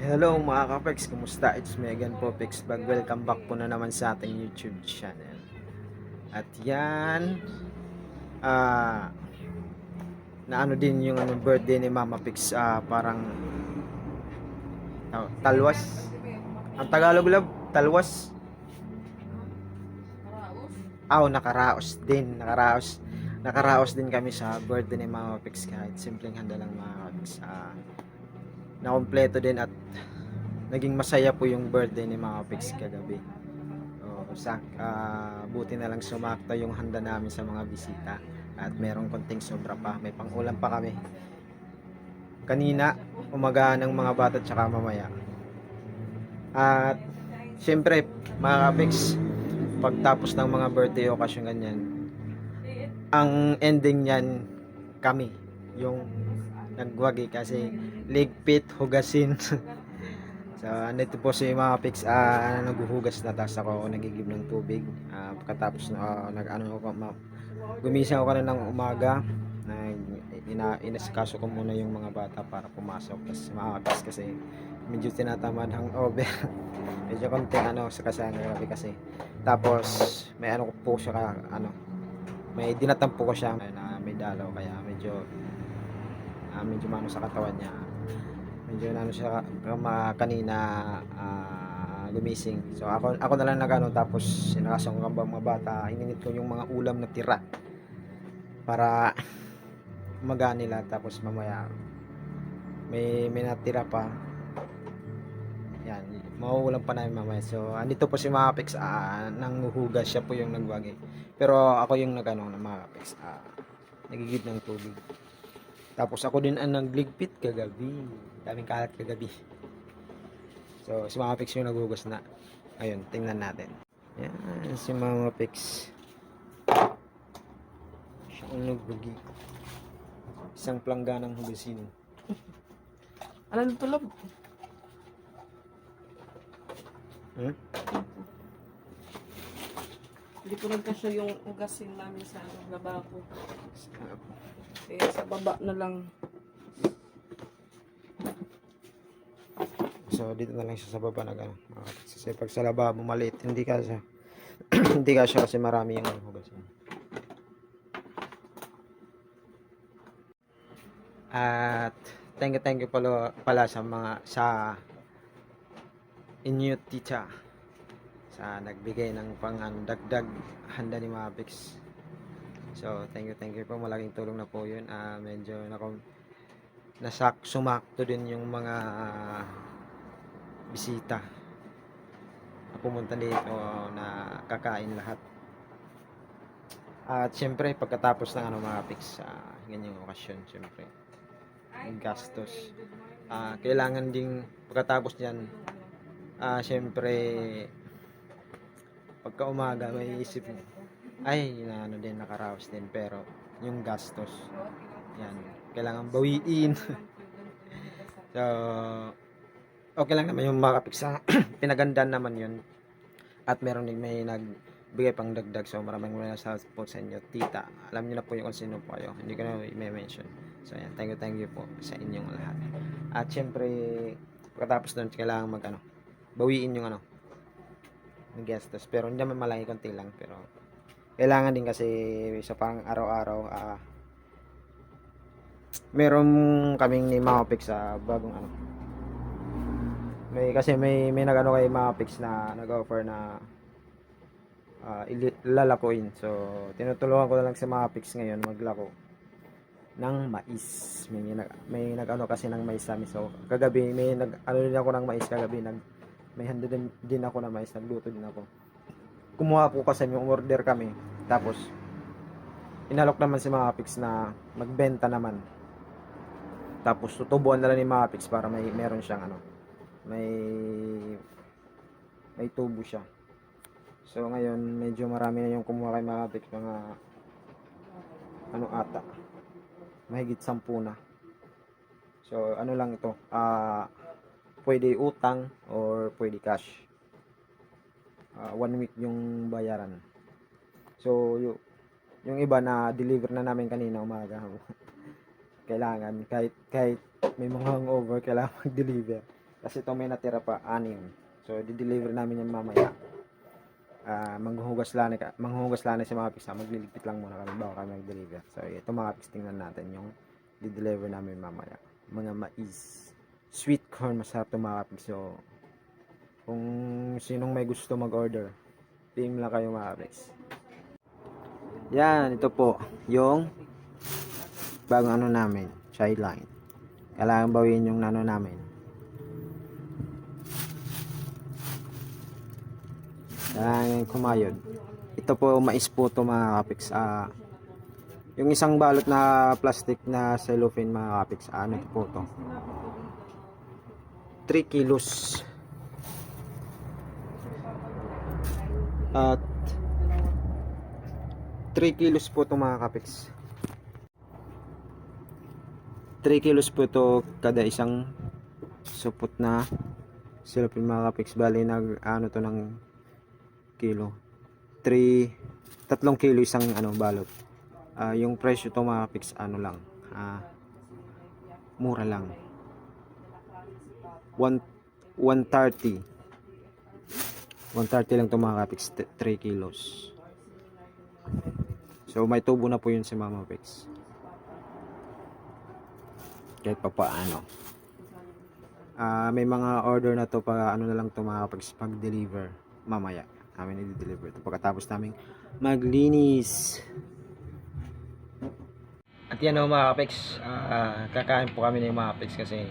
Hello mga kapex, kumusta? It's Megan po, Pex Bag. Welcome back po na naman sa ating YouTube channel. At yan, ah, na ano din yung ano, birthday ni Mama Pex, ah, parang ah, talwas. Ang Tagalog lab, talwas. Aw, nakaraos din, nakaraos. Nakaraos din kami sa birthday ni Mama Pex kahit simpleng handa lang mga kapex. Ah, na kompleto din at naging masaya po yung birthday ni mga Pix kagabi. Oh, sak, ah, buti na lang sumakto yung handa namin sa mga bisita at merong konting sobra pa. May pangulam pa kami. Kanina, umaga ng mga bata tsaka mamaya. At syempre, mga Pix, pagtapos ng mga birthday occasion ganyan, ang ending niyan kami, yung nagwagi kasi ligpit, hugasin. so, andito po si mga pics, ah, ano, naghuhugas na tapos ako nagigib ng tubig. Ah, pagkatapos na nag ano ako, ma, gumising ako na ng umaga. Nag, ina, inasikaso ko muna yung mga bata para pumasok. Kasi pics kasi medyo tinatamad ang over. medyo konti ano sa kasana kasi. Tapos may ano po siya ano may dinatampo ko siya na may dalaw kaya medyo ah, medyo mano sa katawan niya. Medyo nano siya kama kanina ah, gumising. So ako ako na lang nagano tapos sinakasan ko ang mga bata ininit ko yung mga ulam na tira para umaga nila tapos mamaya may may natira pa. Yan mauulam pa namin mamaya. So andito po si Mapix ah, nanghuhugas siya po yung nagwagi. Pero ako yung nagano na Mapix ah, nagigib ng tubig tapos ako din ang nagligpit kagabi. Daming kalat kagabi. So, si Mama Pix yung naghugas na. Ayun, tingnan natin. Yan, si Mama Pix. Siya ang nagbugi. Isang plangganang hugasin. Ano nito lab? Hmm? Hindi ko nagkasya yung ugasin namin sa lababo. Sa baba na lang. So, dito na lang siya sa baba na gano'n. Kasi pag sa lababo maliit, hindi ka siya. hindi ka siya kasi marami yung ano, hugasin. At thank you thank you pala, pala sa mga sa inyo tita sa nagbigay ng pang dagdag handa ni Mavix. So thank you thank you po malaking tulong na po 'yun. Ah medyo nako nasak sumakto din yung mga ah, bisita na pumunta dito na kakain lahat. At syempre pagkatapos ng ano mga pix sa ganyang okasyon syempre yung gastos. Ah, kailangan ding pagkatapos niyan ah syempre pagka umaga may isip mo ay na ano din nakaraos din pero yung gastos yan kailangan bawiin. So okay lang naman yung makapik sa pinagandaan naman yun. At meron din may nagbigay pang dagdag. So maraming maraming salamat po sa inyo. Tita alam niyo na po yung kung sino po kayo. Hindi ko na i-mention. So yan thank you thank you po sa inyong lahat. At syempre pagkatapos nun kailangan mag ano bawiin yung ano ng gastos. Pero hindi naman malaki konti lang pero kailangan din kasi sa parang araw-araw ah meron kaming ni Mapix sa bagong ano. May kasi may may nagano kay Mapix na nag-offer na ili- lalakoin so tinutulungan ko na lang si Mapix ngayon maglako ng mais. May nag may nag-ano kasi ng mais sa so kagabi may nag ano din ako ng mais kagabi. Nag may handa din, din ako na mais. Nagluto din ako. Kumuha po kasi yung order kami tapos inalok naman si Mapix na magbenta naman. Tapos tutubuan na lang ni Mapix para may meron siyang ano may may tubo siya. So ngayon medyo marami na yung kumuha kay Mapix mga ano ata mahigit sampu na. So ano lang ito ah pwede utang or pwede cash. Ah, one week yung bayaran so yung yung iba na deliver na namin kanina umaga kailangan kahit kahit may mga hangover kailangan mag-deliver Kasi ito may natira pa, anim. So, di-deliver namin yan mamaya. Ah, manghuhugas lang, manghuhugas lang sa mga pizza. Magliligpit lang muna kami bago kami mag-deliver. So, ito mga pizza tingnan natin yung di-deliver namin mamaya. Mga mais. Sweet corn, masarap ito mga kapis. So, kung sinong may gusto mag-order, PM lang kayo mga kapis. Yan, ito po, yung bagong ano namin, sideline. Kailangan bawin yung nano namin. Kailangan kumayod. Ito po, mais po ito mga kapiks. Ah, yung isang balot na plastic na cellophane mga kapiks. Ah, ano ito po ito? 3 kilos. At 3 kilos po ito mga kapiks. 3 kilos po ito kada isang supot na cellophane mga kapiks. Bali nag ano to ng kilo. 3 tatlong kilo isang ano balot. Ah, yung presyo to mga kapiks ano lang. Ah, mura lang. 1 130 130 lang to mga kapiks 3 kilos so may tubo na po yun si Mama Pix kahit pa paano. Ah, may mga order na to pa ano na lang to mga kapiks pag deliver mamaya. Namin i-deliver to. Pagkatapos naming maglinis. At yan o mga kapiks Ah, kakain po kami ng mga kapiks kasi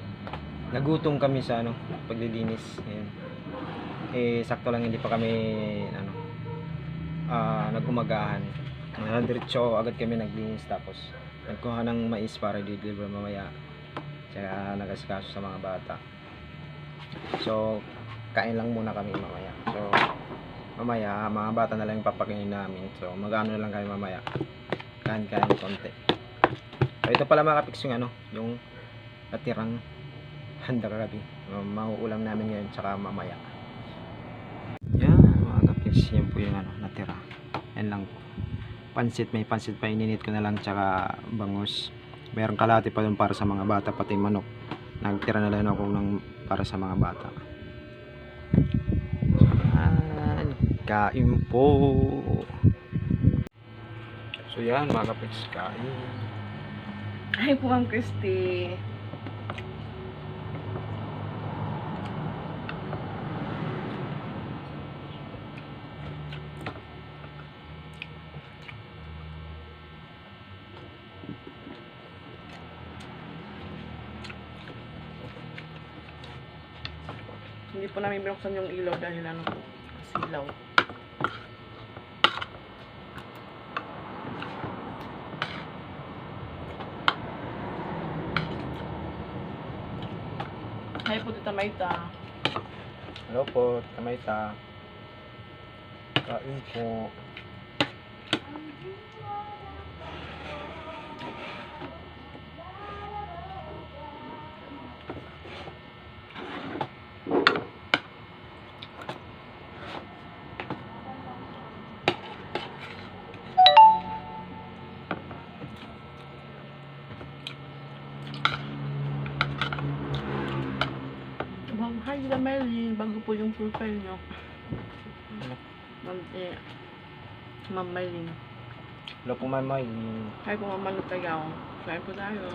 nagutom kami sa ano paglilinis. Ayan. eh sakto lang hindi pa kami ano ah nagumagahan uh, diretso agad kami naglinis tapos nagkuha ng mais para i-deliver mamaya tsaka nagasikaso sa mga bata so kain lang muna kami mamaya so mamaya mga bata na lang yung papakainin namin so magano na lang kami mamaya kain kain konti so ito pala mga kapiks yung ano yung natirang handa kagabi. Uh, mauulam namin ngayon tsaka mamaya. Yan, mga kapiks, yan po yung ano, natira. Yan lang po. Pansit, may pansit pa ininit ko na lang tsaka bangus. Meron kalati pa dun para sa mga bata, pati manok. Nagtira na lang ako ng para sa mga bata. Yan, kain po. So yan, mga kapiks, kain. Ay po, Ma'am Christy. Hindi po namin binuksan yung ilaw dahil ano po, silaw. Ay po, Tita Maita. Hello po, Kamayta. Kain po. Yung profile nyo. Ma'am, eh, Ma'am Melly. Hello po, Mamay. Hi po, Ma'am Manu Tagaw. Kain po tayo.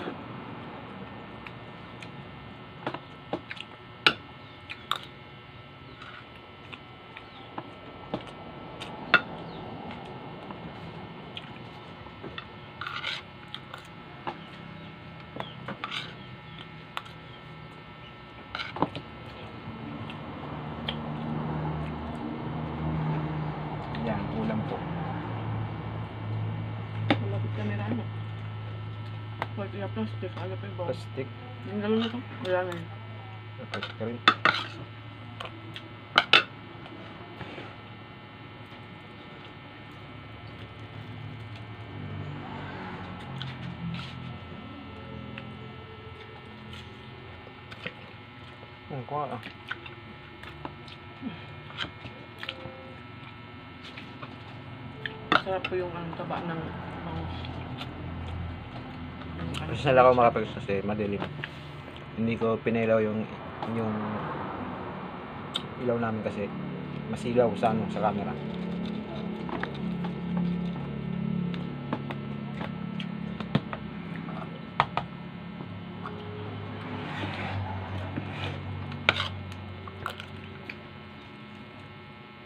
Yan, ulam po. Malapit kamera ano. Huwag kaya plastic. Ano pa yung bawa? Plastic. Yung gano'n na to. Wala na yun. Plastic rin. Ang kuha ah. Sarap po yung ano, taba ng ano, Kasi ako makapag kasi madilim. Hindi ko pinailaw yung yung ilaw namin kasi masilaw sa ano sa camera.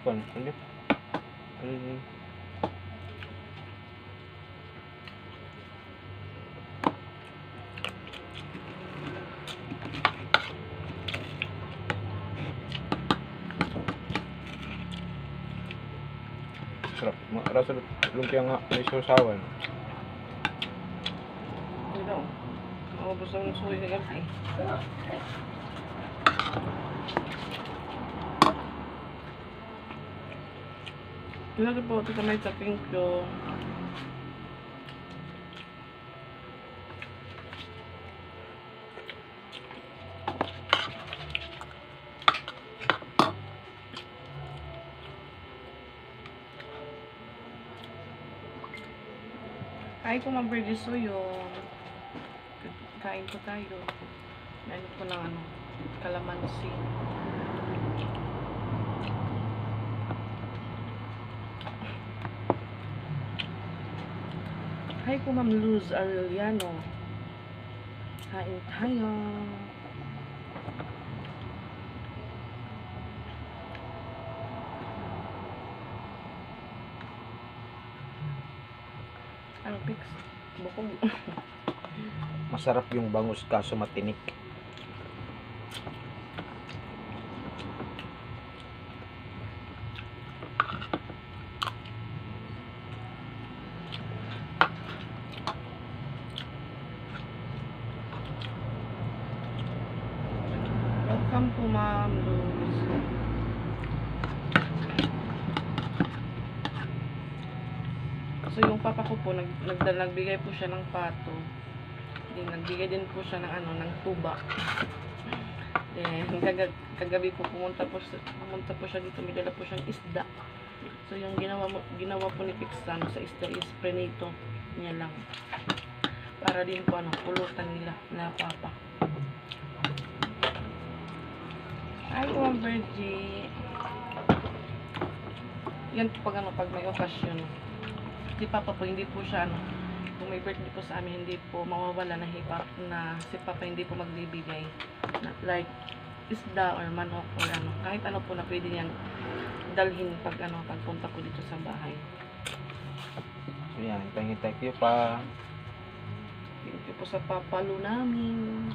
Kon, ano? Ano Rasa lumpia nga may sausawan. Hindi daw. Maubos ang suwi na gabi. Lagi po ito sa may taping ko. Ko mga so yun. Kain po tayo. Meron po ng ano, kalamansi. Hi po Ma'am Luz Arellano. Kain tayo. Ano, Pix? Bukog. Masarap yung bangus kaso matinik. Welcome po, Ma'am Luz. So, yung papa ko po, nag, nag, nagbigay po siya ng pato. Then, nagbigay din po siya ng ano, ng tuba. Then, kagag, kagabi po pumunta po, pumunta po siya dito, may dala po siyang isda. So, yung ginawa, ginawa po ni Pixan sa isda is prenito niya lang. Para din po, ano, pulutan nila na papa. Ma'am Virgie. Yan po pag ano, pag may okasyon. Si Papa po, hindi po siya ano, kung may birthday po sa amin, hindi po mawawala na hipap na si Papa hindi po magbibigay. Na, like, isda or manok or ano, kahit ano po na pwede niyang dalhin pag ano, pagpunta po dito sa bahay. So yan, hintay ko pa. Thank you po sa papalo namin.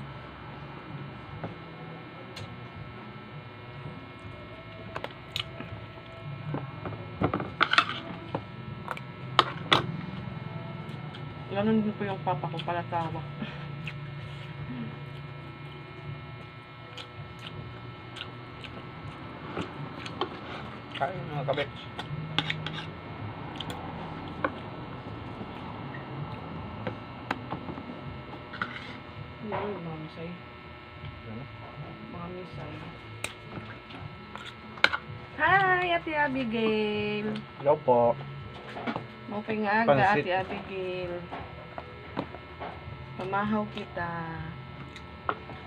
Ganun din po yung papa ko pala tawa. Kain mga kabets. Yun, mga misay. Ano? Mga misay. Hi, Ate Abigail. Hello po. Mupay nga aga. Ate Abigail. Pamahaw kita.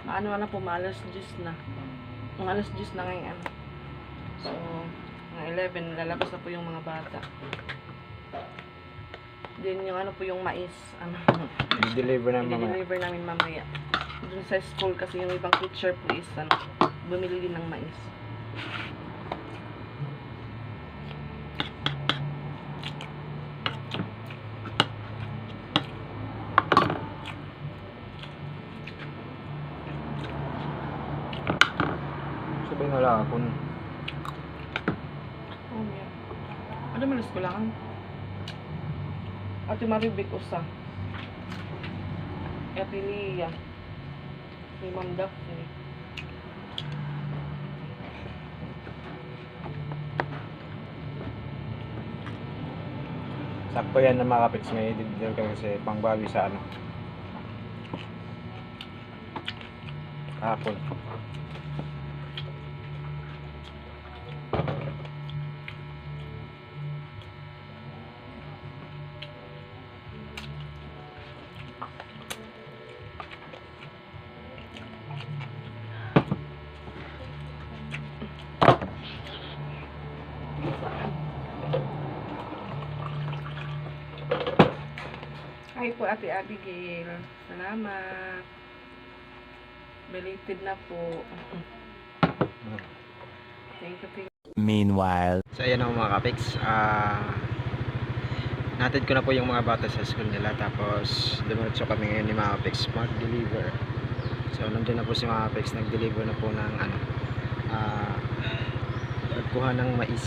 Maano na po, maalas 10 na. Mga alas 10 na ngayon. So, mga 11, lalabas na po yung mga bata. Then yung ano po yung mais, ano, I-deliver na mamaya. i-deliver namin mamaya. Dun sa school kasi yung ibang teacher po is, ano, bumili din ng mais. Sabihin nila ako. Oh, yeah. Ano malas ko lang? Ate Maribik usa. Ate Lia. Si Ma'am Daphne. Sakto yan na mga kapits. May i-deliver ka kasi pangbawi sa ano. Hi po, Ate Abigail. Salamat. Belated na po. Thank you, thank you. Meanwhile. So, ayan ako mga kapiks. Uh, natid ko na po yung mga bata sa school nila. Tapos, dumiretso kami ngayon ni mga kapiks mag-deliver. So, nandun na po si mga kapiks. Nag-deliver na po ng ano, uh, nagkuha ng mais.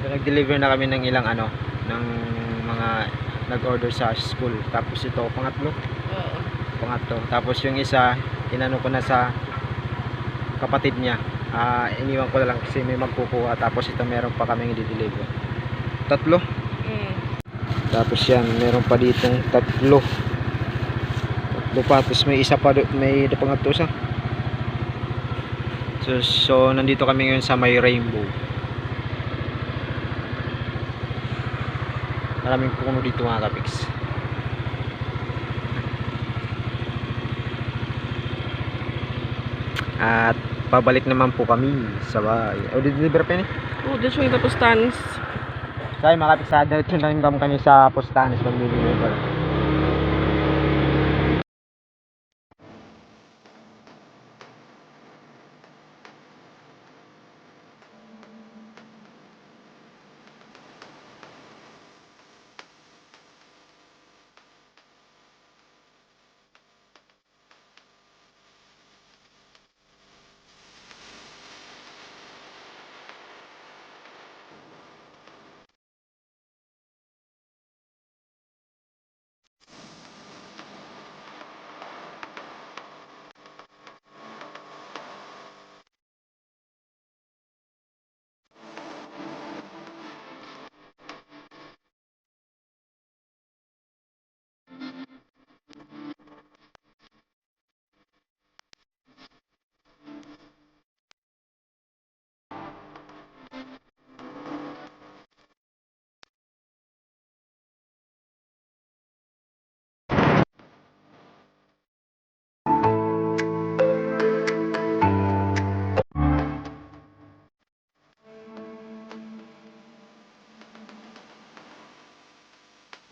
So, nag-deliver na kami ng ilang ano ng mga nag-order sa school. Tapos ito pangatlo Oo. pangatlo. Tapos yung isa, inano ko na sa kapatid niya. Ah, iniwan ko na lang kasi may magkukuha. Tapos ito meron pa kaming i-deliver. Tatlo. Mm. Tapos yan, meron pa ditong tatlo. Tatlo pa. Tapos may isa pa, may pangatlo isa. So, so, nandito kami ngayon sa may rainbow. maraming puno dito mga kapiks. At pabalik naman po kami sa bahay. O oh, deliver pa yun eh oo oh, dito siya yung pustanis sabi mga kapiks sa diretso na rin kami sa pustanis pag deliver.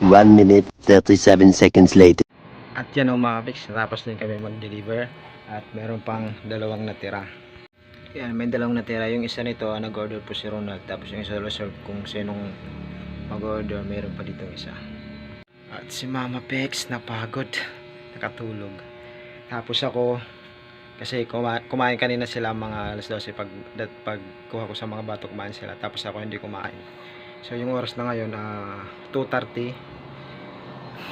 1 minute 37 seconds later. At yan o mga Vix, natapos din kami mag-deliver at meron pang dalawang natira. Yan, may dalawang natira. Yung isa nito, ah, nag-order po si Ronald. Tapos yung isa, serve kung sinong mag-order, meron pa dito isa. At si Mama Pex, napagod. Nakatulog. Tapos ako, kasi kuma kumain kanina sila mga alas 12 pag, that, pag kuha ko sa mga batok kumain sila. Tapos ako hindi kumain. So yung oras na ngayon, ah, uh, 2.30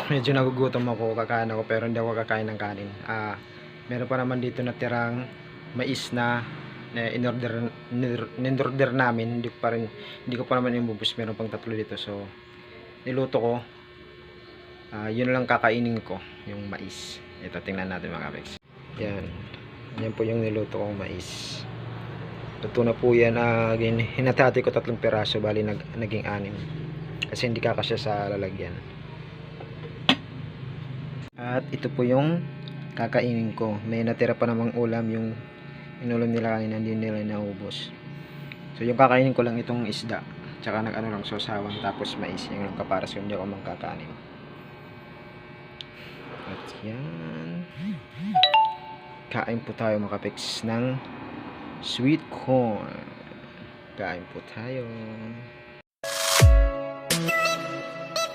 Medyo nagugutom ako, kakain ako pero hindi ako kakain ng kanin. Ah, meron pa naman dito natirang mais na na in-order in-order namin, hindi ko pa rin hindi ko pa naman inubos, meron pang tatlo dito. So niluto ko. Ah, yun lang kakainin ko, yung mais. Ito tingnan natin mga kapex. Yan. Yan po yung niluto kong mais. Luto na po yan. again, hinatati ko tatlong piraso, bali nag, naging anim. Kasi hindi kakasya sa lalagyan. At ito po yung kakainin ko. May natira pa namang ulam yung inulam nila kanina hindi nila naubos. So yung kakainin ko lang itong isda. Tsaka nag-ano lang sosawang tapos mais. Yung lang kaparas ko hindi ako magkakanin. At yan. Kain po tayo mga kapeks ng sweet corn. Kain po tayo. Thank you.